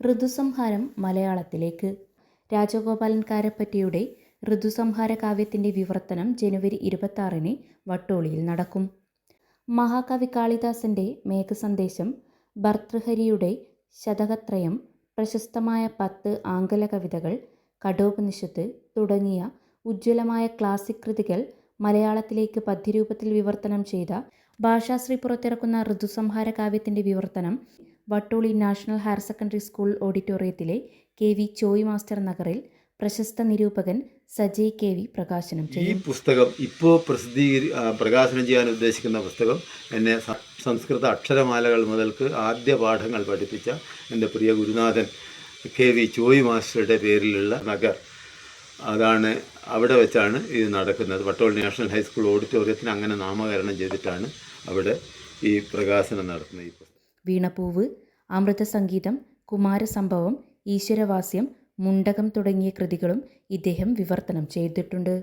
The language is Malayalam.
ഋതുസംഹാരം മലയാളത്തിലേക്ക്. രാജഗോപാലൻ കാരപ്പറ്റിയുടെ ഋതുസംഹാര കാവ്യത്തിന്റെ വിവർത്തനം ജനുവരി ഇരുപത്തി വട്ടോളിയിൽ നടക്കും. മഹാകവി കാളിദാസന്റെ മേഘസന്ദേശം ഭർതൃഹരിയുടെ ശതകത്രയം പ്രശസ്തമായ പത്ത് ആംഗല കവിതകൾ കഠോപനിഷത്ത് തുടങ്ങിയ ഉജ്ജ്വലമായ ക്ലാസിക് കൃതികൾ മലയാളത്തിലേക്ക് പദ്യരൂപത്തിൽ വിവർത്തനം ചെയ്ത ഭാഷാശ്രീ പുറത്തിറക്കുന്ന ഋതുസംഹാര കാവ്യത്തിന്റെ വിവർത്തനം Vattoli national higher secondary school ഓഡിറ്റോറിയത്തിലെ K V Choyi master നഗറിൽ പ്രശസ്ത നിരൂപകൻ സജയ് കെ വി പ്രകാശനം ചെയ്യും. ഈ പുസ്തകം ഇപ്പോൾ പ്രസിദ്ധീകരി പ്രകാശനം ചെയ്യാൻ ഉദ്ദേശിക്കുന്ന പുസ്തകം എന്നെ സംസ്കൃത അക്ഷരമാലകൾ മുതൽക്ക് ആദ്യ പാഠങ്ങൾ പഠിപ്പിച്ച എന്റെ പ്രിയ ഗുരുനാഥൻ കെ വി ചോയ് മാസ്റ്ററുടെ പേരിലുള്ള നഗർ. അതാണ് അവിടെ വെച്ചാണ് ഇത് നടക്കുന്നത്. വട്ടോൾ നാഷണൽ ഹൈസ്കൂൾ ഓഡിറ്റോറിയത്തിന് അങ്ങനെ നാമകരണം ചെയ്തിട്ടാണ് അവിടെ ഈ പ്രകാശനം നടത്തുന്നത്. പുസ്തകം അമൃതസംഗീതം അമൃത സംഗീതം കുമാരസംഭവം ഈശ്വരവാസ്യം മുണ്ടകം തുടങ്ങിയ കൃതികളും ഇദ്ദേഹം വിവർത്തനം ചെയ്തിട്ടുണ്ട്.